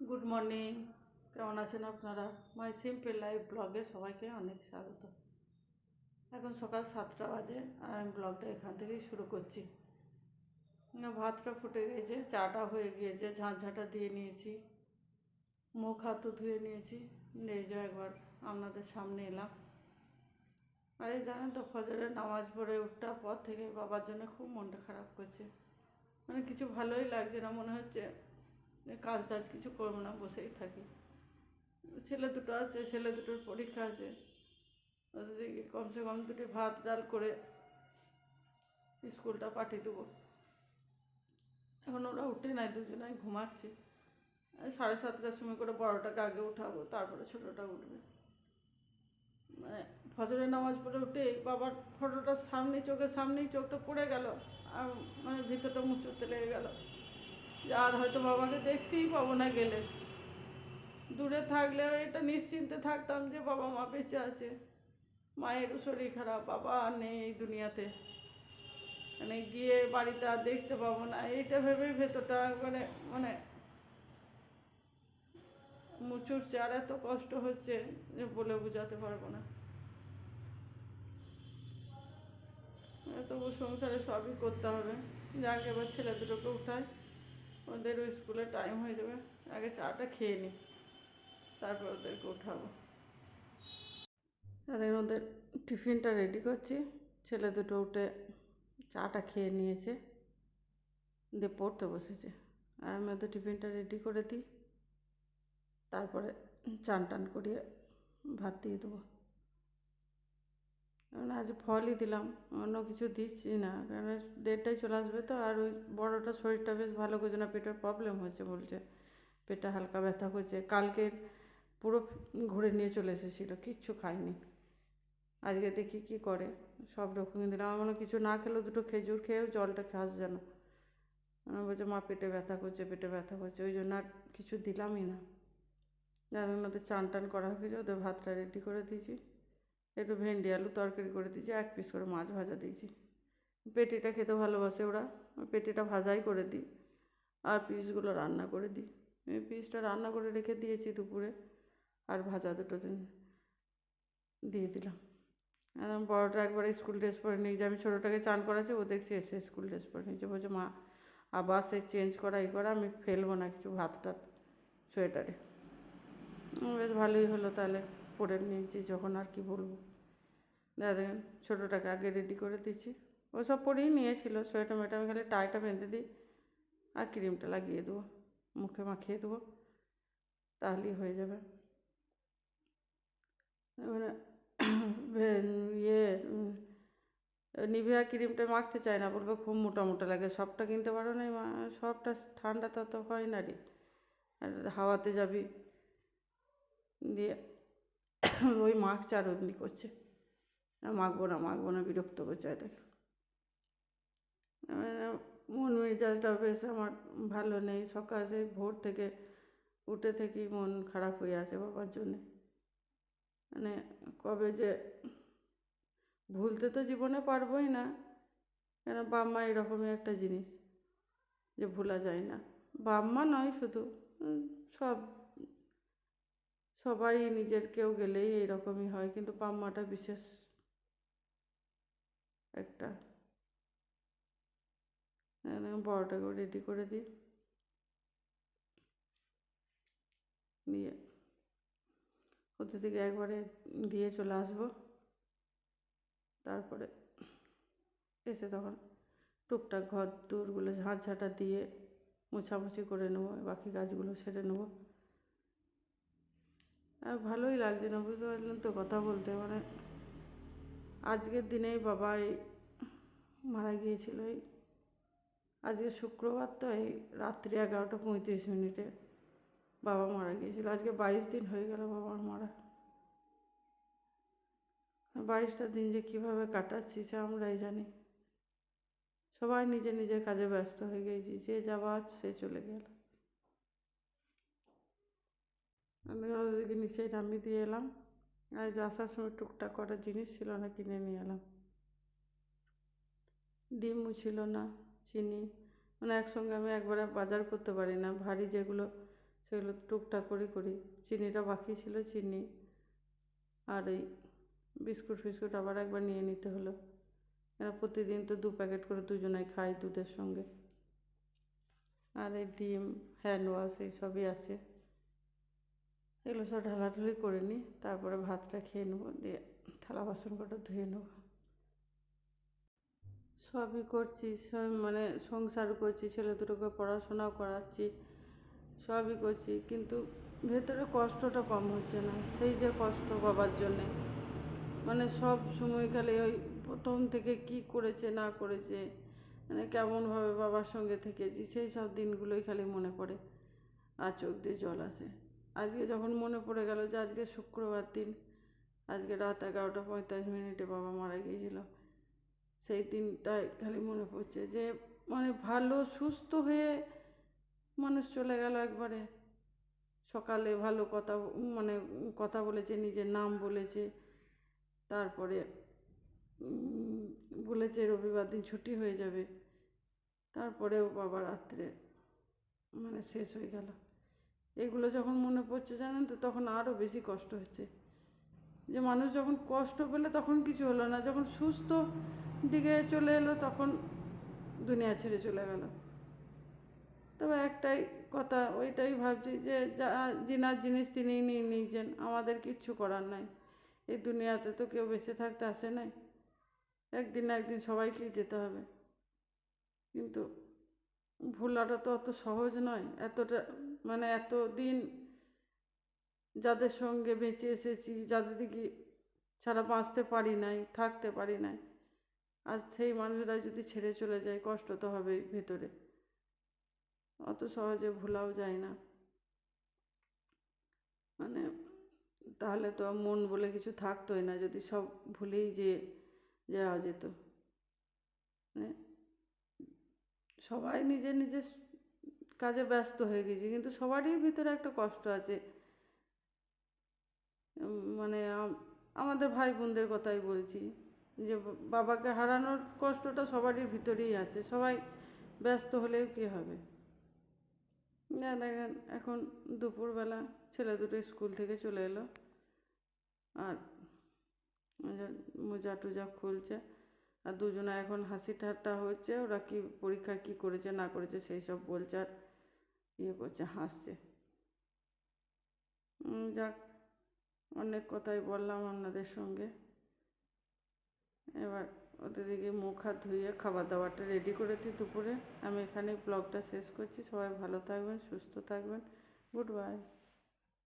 Good morning কেমন আছেন আপনারা? মাই সিম্পল লাইফ ব্লগে সবাইকে অনেক স্বাগত। এখন সকাল সাতটা বাজে, আর আমি ব্লগটা এখান থেকেই শুরু করছি। ভাতটা ফুটে গিয়েছে চাটা হয়ে গিয়েছে, ঝাঁঝাটা দিয়ে নিয়েছি, মুখ হাতও ধুয়ে নিয়েছি। নিয়ে যাও একবার আপনাদের সামনে এলাম। আর এই জানেন তো, ফজরের নামাজ পড়ে উঠটার পর থেকে বাবার জন্য খুব মনটা খারাপ করছে। মানে কিছু ভালোই লাগছে না, মনে হচ্ছে যে কাজ টাজ কিছু করব না, বসেই থাকি। ছেলে দুটো আছে, ছেলে দুটোর পরীক্ষা আছে। ওদেরকে কমসে কম দুটো ভাত ডাল করে স্কুলটা পাঠিয়ে দেবো। এখন ওরা উঠে নাই, দুজনাই ঘুমাচ্ছে। সাড়ে সাতটার সময় করে বড়োটাকে আগে উঠাবো, তারপরে ছোটোটা উঠবে। মানে ফজরের নামাজ পড়ে উঠে বাবার ফটোটার সামনে চোখের সামনেই চোখটা পড়ে গেল। আর মানে ভিতরটা মুচুরতে লেগে গেল। আর হয়তো বাবাকে দেখতেই পাবো না গেলে। দূরে থাকলেও এটা নিশ্চিন্তে থাকতাম যে বাবা মা বেঁচে আছে। মায়েরও শরীর খারাপ, বাবা আর নেই এই দুনিয়াতে। মানে গিয়ে বাড়িতে আর দেখতে পাবো না। এইটা ভেবেই ভেতরটা মানে মানে মুচুরছে। আর এত কষ্ট হচ্ছে যে বলে বোঝাতে পারব না। তবু সংসারে সবই করতে হবে। যাকে এবার ছেলে দুটোকে উঠায়। ওদেরও স্কুলে টাইম হয়ে যাবে। আগে চাটা খেয়ে নিই তারপর ওদেরকে উঠাবো। তাদের ওদের টিফিনটা রেডি করছি। ছেলে দুটো উঠে চাটা খেয়ে নিয়েছে, দিয়ে পড়তে বসেছে। আর আমি ওদের টিফিনটা রেডি করে দিই, তারপরে চান টান করিয়ে ভাত দিয়ে দেবো। মানে আজ ফলই দিলাম, অন্য কিছু দিচ্ছি না। কারণ ডেটটাই চলে আসবে তো, আর ওই বড়োটা শরীরটা বেশ ভালো করছে না, পেটের প্রবলেম হচ্ছে বলছে। পেটটা হালকা ব্যথা করছে। কালকে পুরো ঘুরে নিয়ে চলে এসেছিল, কিচ্ছু খায়নি। আজকে দেখি কি করে, সব রকমই দিলাম। আমার কিছু না খেলেও দুটো খেজুর খেয়েও জলটা খাস যেন। আমার বলছে, মা, পেটে ব্যথা করছে, পেটে ব্যথা করছে। ওই জন্য আর কিছু দিলামই না। যার ওদের চান টান করা হয়ে গেছে ওদের ভাতটা রেডি করে দিয়েছি। একটু ভেন্ডি আলু তরকারি করে দিয়েছি, এক পিস করে মাছ ভাজা দিয়েছি। পেটিটা খেতে ভালোবাসে ওরা পেটিটা ভাজাই করে দিই আর পিসগুলো রান্না করে দিই। এই পিসটা রান্না করে রেখে দিয়েছি দুপুরে আর ভাজা দুটো দিন দিয়ে দিলাম। একদম বড়োটা একবারে স্কুল ড্রেস পরে নিয়ে আমি ছোটোটাকে চান করাচ্ছি, ও দেখছি এসে স্কুল ড্রেস পরে নিয়েছে, বলছে, মা, আবার সে চেঞ্জ করা এই করা, আমি ফেলব না কিছু ভাত টাত সোয়েটারে। বেশ ভালোই হলো তাহলে। পরে নিয়েছি, যখন আর কি বলব। দাদা দেখেন ছোটোটাকে আগে রেডি করে দিচ্ছি ও সব পরেই নিয়েছিল সোয়েটার মেয়েটা আমি খালি টাইটা বেঁধে দিই আর ক্রিমটা লাগিয়ে দেবো, মুখে মাখিয়ে দেবো, তাহলেই হয়ে যাবে। মানে ইয়ে নিভিয়া ক্রিমটা মাখতে চায় না, বলবে খুব মোটা মোটা লাগে, সবটা কিনতে পারো না সবটা ঠান্ডা তো হয় না রে। হাওয়াতে যাবি, দিয়ে ওই মাখছে আর অমনি করছে। মাখবো না মাখবো না, বিরক্ত করছে দেখ। মন মেজাজটা বেশ আমার ভালো নেই। সকাল ভোর থেকে উঠে থেকেই মন খারাপ হয়ে আছে বাবার জন্যে। মানে কবে যে ভুলতে তো জীবনে পারবোই না। কেন বাম্মা এরকমই একটা জিনিস যে ভোলা যায় না। বাম্মা নয় শুধু সব সবারই নিজের কেউ গেলেই এইরকমই হয়, কিন্তু বাম্মাটা বিশেষ একটা। একদম বড়োটাকেও রেডি করে দিই। দিয়ে ওদের থেকে একবারে দিয়ে চলে আসব। তারপরে এসে তখন টুকটাক ঘর দূরগুলো ঝাঁট ঝাঁটা দিয়ে মোছামুছি করে নেব, বাকি কাজগুলো সেরে নেব। আর ভালোই লাগছে না, বুঝতে পারলেন তো কথা বলতে। মানে আজকের দিনেই বাবা এই মারা গিয়েছিল এই, আজকে শুক্রবার তো এই রাত্রি এগারোটা পঁয়ত্রিশ মিনিটে বাবা মারা গিয়েছিল। আজকে বাইশ দিন হয়ে গেল বাবার মারা। বাইশটা দিন যে কীভাবে কাটাচ্ছি সে আমরাই জানি। সবাই নিজের নিজের কাজে ব্যস্ত হয়ে গেছি, যে যাবার সে চলে গেল। আমি ওদেরকে নিচে নামিয়ে দিয়ে এলাম। আজ আসার সময় টুকটাক করার জিনিস ছিল না, কিনে নিয়ে এলাম। ডিমও ছিল না, চিনি। মানে একসঙ্গে আমি একবারে বাজার করতে পারি না। ভারী যেগুলো, সেগুলো টুকটাক করে করি। চিনিটা বাকি ছিল, চিনি আর এই বিস্কুট ফিস্কুট আবার একবার নিয়ে নিতে হলো। কেন প্রতিদিন তো দু প্যাকেট করে দুজনাই খাই দুধের সঙ্গে। আর এই ডিম, হ্যান্ড ওয়াশ, এইসবই আছে। এগুলো সব ঢালাঢুলি করে নিই, তারপরে ভাতটা খেয়ে নেব, দিয়ে থালা বাসন কটা ধুয়ে নেব। সবই করছি, সব মানে সংসার করছি, ছেলে দুটোকে পড়াশোনা করাচ্ছি, সবই করছি, কিন্তু ভেতরে কষ্টটা কম হচ্ছে না, সেই যে কষ্ট বাবার জন্যে। মানে সব সময় খালি ওই প্রথম থেকে কি করেছে, না করেছে মানে কেমনভাবে বাবার সঙ্গে থেকেছি, সেই সব দিনগুলোই খালি মনে পড়ে আর চোখ দিয়ে জল আসে। আজকে যখন মনে পড়ে গেল যে আজকে শুক্রবার দিন, আজকে রাত এগারোটা পঁয়তাল্লিশ মিনিটে বাবা মারা গিয়েছিল। সেই দিনটাই খালি মনে পড়ছে যে মানে ভালো, সুস্থ হয়ে মানুষ চলে গেল একবারে। সকালে ভালো কথা মানে কথা বলেছে, নিজের নাম বলেছে। তারপরে বলেছে রবিবার দিন ছুটি হয়ে যাবে। তারপরেও বাবা রাত্রে মানে শেষ হয়ে গেল। এগুলো যখন মনে পড়ছে জানেন তো, তখন আরও বেশি কষ্ট হচ্ছে। যে মানুষ যখন কষ্ট পেলে তখন কিছু হলো না, যখন সুস্থ দিকে চলে এলো তখন দুনিয়া ছেড়ে চলে গেল। তবে একটাই কথা, ওইটাই ভাবছি যে যা যিনার জিনিস তিনিই নিয়ে নিয়েছেন, আমাদের কিচ্ছু করার নাই। এই দুনিয়াতে তো কেউ বেঁচে থাকতে আসে নাই। একদিন না একদিন সবাইকেই যেতে হবে। কিন্তু ভোলাটা তো অত সহজ নয়, এতটা মানে এত দিন যাদের সঙ্গে বেঁচে এসেছি, যাদের দিকে ছাড়া বাঁচতে পারি নাই, থাকতে পারি নাই, আর সেই মানুষরা যদি ছেড়ে চলে যায়, কষ্ট তো হবেই ভেতরে। অত সহজে ভোলাও যায় না। মানে তাহলে তো মন বলে কিছু থাকতোই না, যদি সব ভুলেই যে যাওয়া যেত। মানে সবাই নিজের নিজের কাজে ব্যস্ত হয়ে গেছি, কিন্তু সবারই ভিতরে একটা কষ্ট আছে। মানে আমাদের ভাই বোনদের কথাই বলছি যে, বাবাকে হারানোর কষ্টটা সবারই ভিতরেই আছে, সবাই ব্যস্ত হলেও কী হবে? না, দেখেন, এখন দুপুরবেলা ছেলে দুটো স্কুল থেকে চলে এলো, আর মোজা টুজা খুলছে, আর দুজনে এখন হাসি ঠাট্টা হচ্ছে, ওরা কি পরীক্ষা কি করেছে না করেছে সেই সব বলছে, আর ইয়ে করছে হাসছে। যাক, অনেক কথাই বললাম আপনাদের সঙ্গে। এবার ওদের দিকে মুখ হাত ধুয়ে খাবার দাবারটা রেডি করে দিই দুপুরে। আমি এখানেই ব্লগটা শেষ করছি। সবাই ভালো থাকবেন, সুস্থ থাকবেন। Good bye